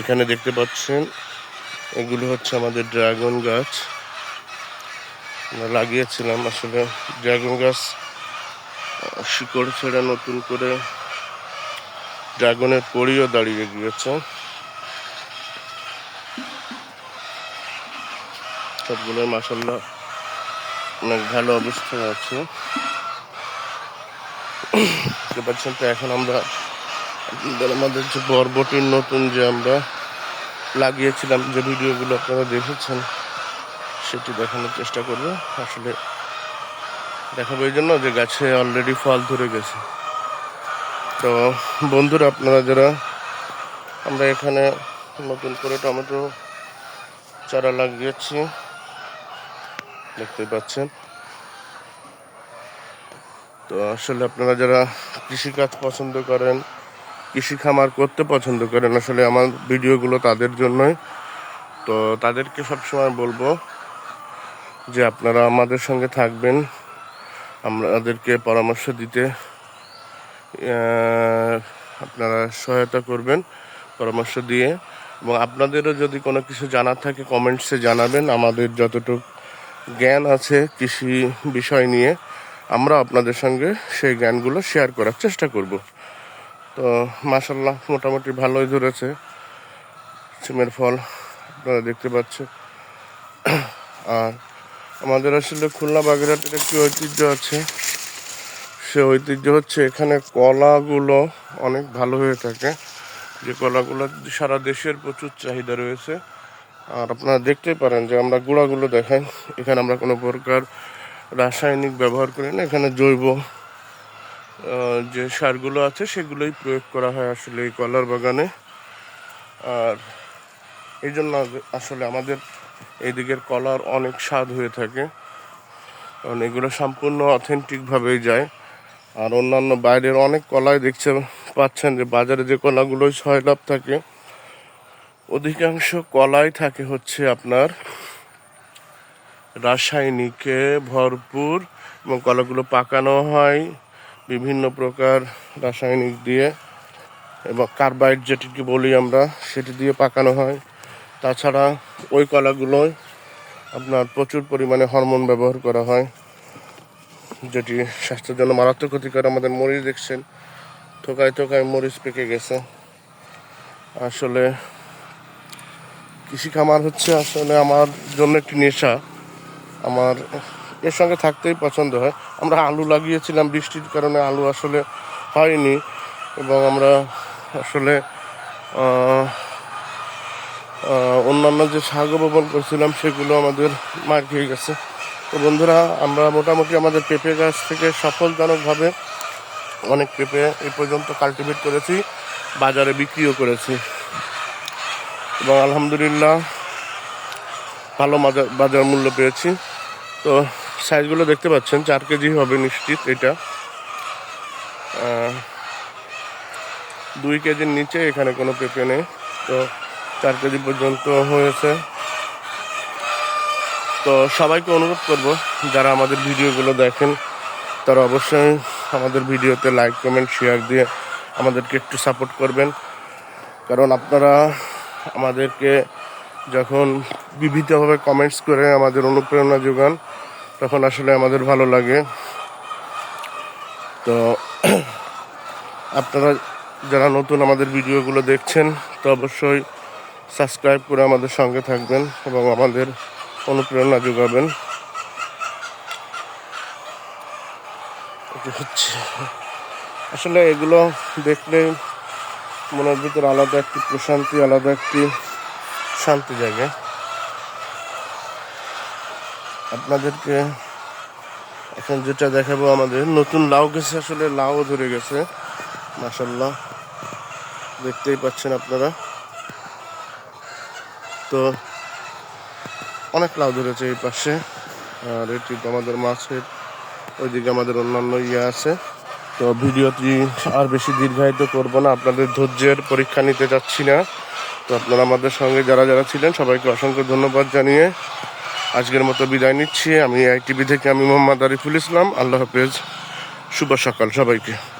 এখানে দেখতে পাচ্ছেন, এগুলো হচ্ছে আমাদের ড্রাগন গাছ। লাগিয়েছিলাম আসলে ড্রাগন গাছ শিকড় ছেড়ে নতুন করে ড্রাগনের কড়িও দাঁড়িয়ে গিয়েছে। সবগুলো মাসাল্লাহ অনেক ভালো অবস্থায় আছে। দেখতে পাচ্ছেন তো এখন আমরা আমাদের যে বরবটির নতুন যে আমরা লাগিয়েছিলাম যে ভিডিওগুলো আপনারা দেখেছেন, সেটি দেখানোর চেষ্টা করব। আসলে দেখাবো এই জন্য যে গাছে অলরেডি ফল ধরে গেছে। তো বন্ধুরা, আপনারা যারা আমরা এখানে নতুন করে টমেটো চারা লাগিয়েছি, দেখতে পাচ্ছেন। তো আসলে আপনারা যারা কৃষিকাজ পছন্দ করেন কৃষি খামার করতে পছন্দ করেন। আসলে আমার ভিডিওগুলো তাদের জন্যই। তো তাদেরকে সবসময় বলব যে আপনারা আমাদের সঙ্গে থাকবেন। আমাদেরকে পরামর্শ দিতে আপনারা সহায়তা করবেন পরামর্শ দিয়ে। এবং আপনাদেরও যদি কোনো কিছু জানার থাকে, কমেন্টসে জানাবেন। আমাদের যতটুকু জ্ঞান আছে কৃষি বিষয় নিয়ে আমরা আপনাদের সঙ্গে সেই জ্ঞানগুলো শেয়ার করার চেষ্টা করব। তো মাসাল্লাহ মোটামুটি ভালোই ধরেছে। সিমের ফল আপনারা দেখতে পাচ্ছেন। আর আমাদের আসলে খুলনা বাগেরহাটের একটি ঐতিহ্য আছে। সে ঐতিহ্য হচ্ছে এখানে কলাগুলো অনেক ভালো হয়ে থাকে। যে কলাগুলো সারা দেশের প্রচুর চাহিদা রয়েছে। আর আপনারা দেখতেই পারেন যে আমরা গুঁড়াগুলো দেখাই। এখানে আমরা কোনো প্রকার রাসায়নিক ব্যবহার করি না, এখানে জৈব যে সারগুলো আছে সেগুলোই প্রয়োগ করা হয় আসলে এই কলার বাগানে। আর এই জন্য আসলে আমাদের এই দিকের কলার অনেক স্বাদ হয়ে থাকে। কারণ এগুলো সম্পূর্ণ অথেন্টিকভাবেই যায়। আর অন্যান্য বাইরের অনেক কলাই দেখছে, পাচ্ছেন যে বাজারে যে কলাগুলো ছয় লাভ থাকে, অধিকাংশ কলাই থাকে হচ্ছে আপনার রাসায়নিকে ভরপুর এবং কলাগুলো পাকানো হয়। বিভিন্ন প্রকার রাসায়নিক দিয়ে এবং কার্বাইড যেটিকে বলি আমরা, সেটি দিয়ে পাকানো হয়। তাছাড়া ওই কলাগুলোয় আপনার প্রচুর পরিমাণে হরমোন ব্যবহার করা হয়, যেটি স্বাস্থ্যের জন্য মারাত্মক ক্ষতিকর। আমাদের মরিচ দেখছেন, থোকায় থোকায় মরিচ পেকে গেছে। আসলে কৃষি খামার হচ্ছে আসলে আমার জন্য একটি নেশা। আমার এর সঙ্গে থাকতেই পছন্দ হয়। আমরা আলু লাগিয়েছিলাম, বৃষ্টির কারণে আলু আসলে হয়নি এবং আমরা আসলে অন্যান্য যে শাক বপন করছিলাম সেগুলো আমাদের মার খেয়ে গেছে। তো বন্ধুরা, আমরা মোটামুটি আমাদের পেঁপে গাছ থেকে সফলজনকভাবে অনেক পেঁপে এ পর্যন্ত কাল্টিভেট করেছি, বাজারে বিক্রিও করেছি। এবং আলহামদুলিল্লাহ ভালো বাজার মূল্য পেয়েছি। তো সাইজগুলো দেখতে পাচ্ছেন, চার কেজি হবে নিশ্চিত এটা। দুই কেজির নিচে এখানে কোনো পেঁপে নেই, তো চার কেজি পর্যন্ত হয়েছে। তো সবাইকে অনুরোধ করব, যারা আমাদের ভিডিওগুলো দেখেন, তারা অবশ্যই আমাদের ভিডিওতে লাইক কমেন্ট শেয়ার দিয়ে আমাদেরকে একটু সাপোর্ট করবেন। কারণ আপনারা আমাদেরকে যখন বিভিন্নভাবে কমেন্টস করে আমাদের অনুপ্রেরণা যোগান তখন আসলে আমাদের ভালো লাগে। তো আপনারা যারা নতুন আমাদের ভিডিওগুলো দেখছেন, তো অবশ্যই সাবস্ক্রাইব করে আমাদের সঙ্গে থাকবেন এবং আমাদের অনুপ্রেরণা যোগাবেন। হচ্ছে আসলে এগুলো দেখলে মনের ভিতরে আলাদা একটি প্রশান্তি, আলাদা একটি শান্তি জায়গা আপনাদেরকে এখন যেটা দেখাবো আমাদের। নতুন লাউ গেছে আসলে লাউ ধরে গেছে। মাসাল্লাহ দেখতেই পাচ্ছেন আপনারা। তো অনেক লাউ ধরেছে এই পাশে। আর এটি আমাদের মাছের, ওইদিকে আমাদের অন্যান্য ইয়ে আছে। তো ভিডিওটি আর বেশি দীর্ঘায়িত করব না। আপনাদের ধৈর্যের পরীক্ষা নিতে চাচ্ছি না। তো আপনারা আমাদের সঙ্গে যারা যারা ছিলেন, সবাইকে অসংখ্য ধন্যবাদ জানিয়ে আজকের মতো বিদায় নিচ্ছি। আমি আইটিভি থেকে আমি মোহাম্মদ আরিফুল ইসলাম। আল্লাহ হাফেজ। শুভ সকাল সবাইকে।